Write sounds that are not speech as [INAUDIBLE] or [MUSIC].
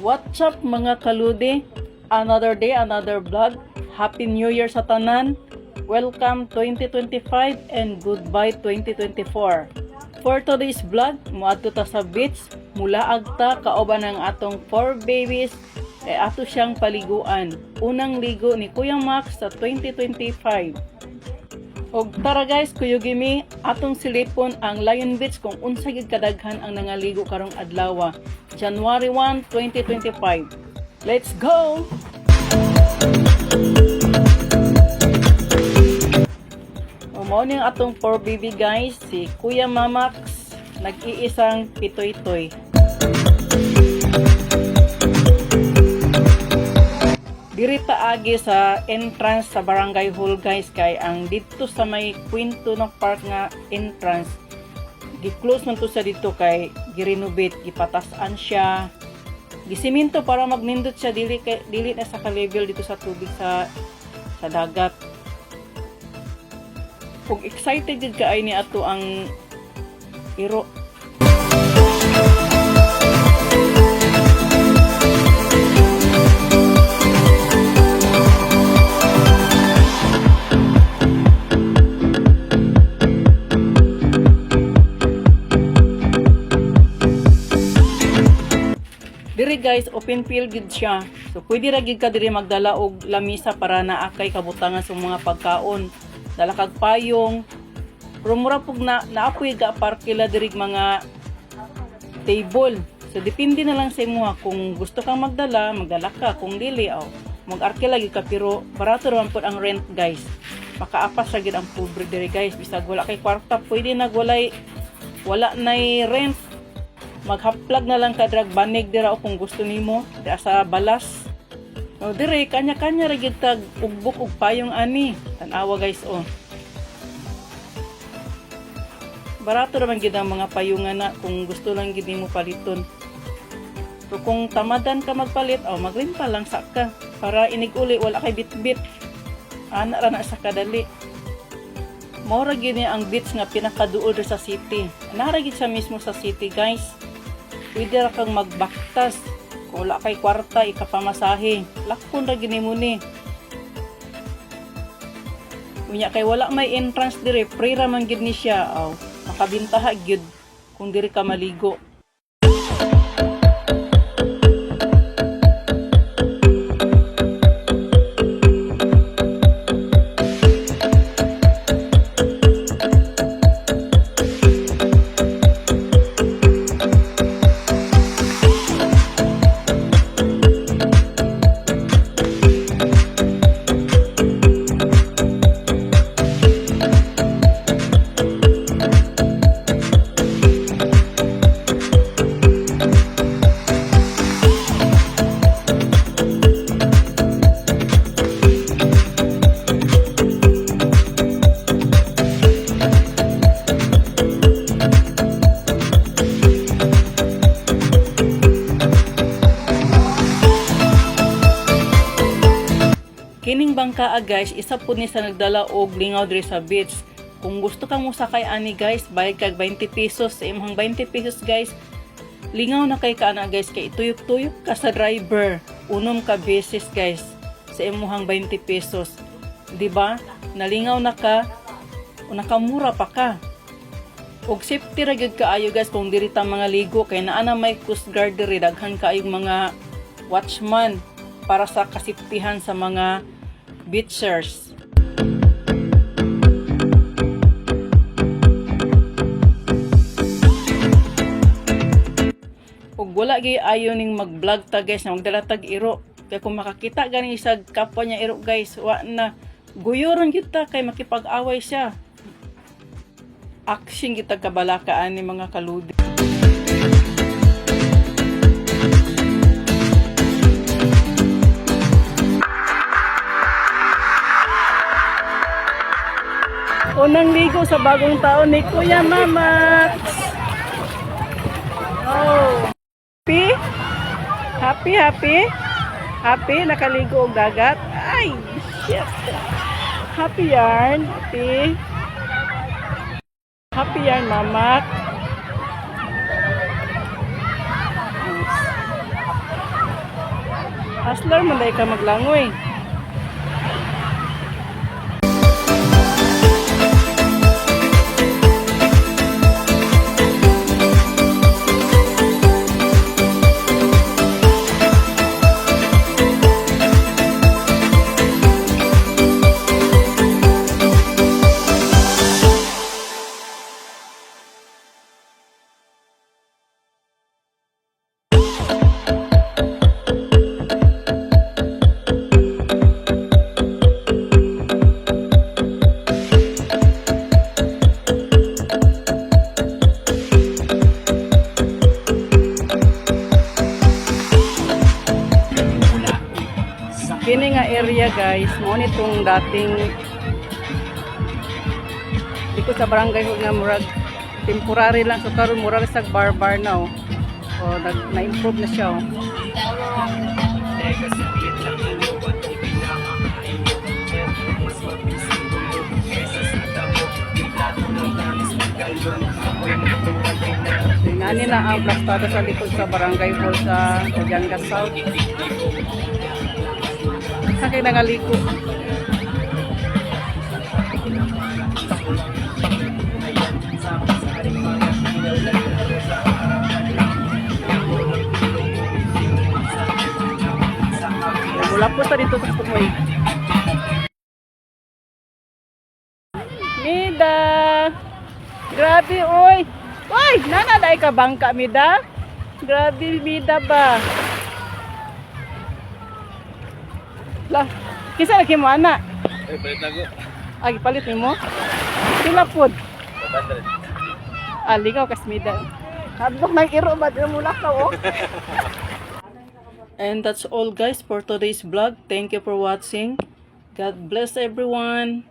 What's up mga kaludi? Another day, another vlog. Happy New Year sa tanan. Welcome 2025 and goodbye 2024. For today's vlog, muadto ta sa beach, mula agta kaoban ng atong four babies e ato siyang paliguan. Unang ligo ni Kuya Max sa 2025. Og tara guys, kuyo gimi, atong silipon ang Lion Beach kung unsa gid kadaghan ang nangaligo karong adlaw. January 1, 2025. Let's go! Mao ning atong 4 baby guys, si Kuya Mamax nag-iisang pitoy-toy. Diri ta agi sa entrance sa Barangay Hall guys kay ang dito sa may Quinto ng Park nga entrance gi-close man to sa dito kay gi-renovate gipatasan siya. Gisiminto para magnindot siya dili kay dili na sa ka-level dito sa tubig sa sa dagat. Ug excited jud kaay ni ato ang iro guys, open field gid siya. So pwede ra gid ka diri magdala og lamisa para naakay kabutangan sa mga pagkaon. Dala kag payong. Pero mura pug na naapoy ga parkila diri mga table. So depende na lang sa imo kung gusto kang magdala, magdala ka kung dili aw. Mag-arkila gid ka pero barato raman pud ang rent guys. Makaapas ra gid ang pobre diri guys. Bisag wala kay kwarta, pwede na walay wala nay rent maghaplag na lang ka drag banig dira o kung gusto nimo. Dira sa balas. O dire kanya kanya ra gyud tag ugbok ug payong ani. Tan-awa guys oh barato naman gyud ang mga payungan na kung gusto lang gyud nimo paliton. So kung tamadan ka magpalit oh maglimpa lang sa ka. Para inig-uli wala kay bitbit. Ana ra na sa kadali Mora gini ang beach nga pinakaduol sa city. Nara gid sa mismo sa city, guys. Pwede ra kang magbaktas. Kung wala kay kwarta, ikapamasahe. Lakon ra gini mo ni. Unya kay wala may entrance dire, free ra man gid ni siya. Aw, makabintaha gyud kung diri ka maligo. Bangka ah, guys, isa po ni sa nagdala og lingaw diri sa beach. Kung gusto kang musakay ani guys, bayad kag 20 pesos sa imong 20 pesos guys. Lingaw na kay kana guys kay tuyok-tuyok ka sa driver. Unom ka beses guys sa imong 20 pesos. 'Di ba? Nalingaw na ka, nakamura pa ka. Og safety ra gyud kaayo guys kung diri ta mga ligo kay naa na may coast guard diri daghan kaayong mga watchman para sa kasiptihan sa mga beachers. Ug wala gyud ayo ning mag-vlog ta guys na magdala tag iro. Kaya kung makakita gani sa kapwa niya iro guys, wa na guyoron gyud ta kay makipag-away siya. Action kita kabalakaan ni mga kaludi. Unang ligo sa bagong taon ni Kuya Mamax. Oh. Happy? Happy, happy? Happy? Nakaligo og dagat? Ay, shit. Happy yarn? Happy? Happy yarn, Mamax? Aslar man dahil ka maglangoy. Kini guys, mo nitong dating dito sa barangay ko nga murag temporary lang so karon murag sa bar-bar na oh. O nag na-improve na siya oh. Tingnan nila ang plastada sa likod sa barangay hall sa Ojanga South. Kay nangaliko. Mula po sa dito sa Pumoy. Mida! Grabe, oy! Oy! Nanalay ka bangka, Mida? Grabe, Mida ba? Lah, kisa lagi mo ana? Eh, balik lagu. Agi palit ni mo? Sila pod. Aligaw kas Mida. Hadlok nang iro ba di mo lakaw oh. [LAUGHS] And that's all guys for today's vlog. Thank you for watching. God bless everyone.